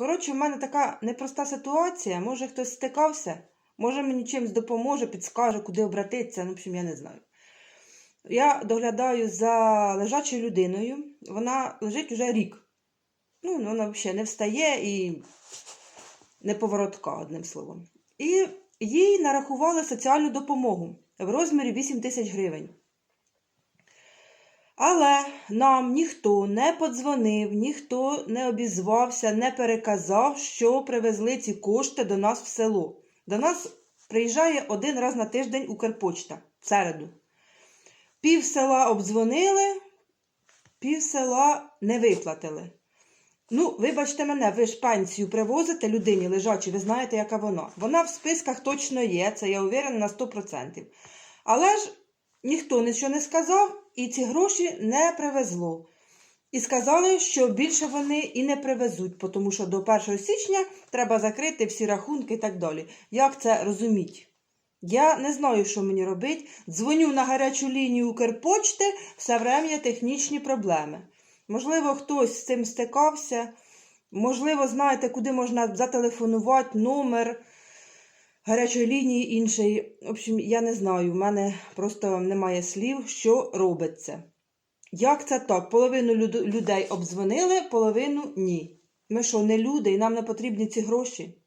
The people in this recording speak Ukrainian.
Коротше, в мене така непроста ситуація. Може, хтось стикався, може мені чимось допоможе, підскаже, куди обратитися. Ну, в общем, я не знаю. Я доглядаю за лежачою людиною. Вона лежить уже рік. Ну, вона взагалі не встає і не поворотка, одним словом. І їй нарахували соціальну допомогу в розмірі 8 тисяч гривень. Але нам ніхто не подзвонив, ніхто не обізвався, не переказав, що привезли ці кошти до нас в село. До нас приїжджає один раз на тиждень Укрпочта в середу. Пів села обдзвонили, пів села не виплатили. Ну, вибачте мене, ви ж пенсію привозите людині лежачій, ви знаєте, яка вона. Вона в списках точно є, це я уверена на 100%. Але ж ніхто нічого не сказав, і ці гроші не привезло. І сказали, що більше вони і не привезуть, тому що до 1 січня треба закрити всі рахунки і так далі. Як це розуміть? Я не знаю, що мені робити. Дзвоню на гарячу лінію Укрпочти, все время технічні проблеми. Можливо, хтось з цим стикався. Можливо, знаєте, куди можна зателефонувати, номер гарячої лінії іншої. В общем, я не знаю, в мене просто немає слів, що робиться. Як це так? Половину люд- людей обдзвонили, половину ні. Ми що, не люди, і нам не потрібні ці гроші?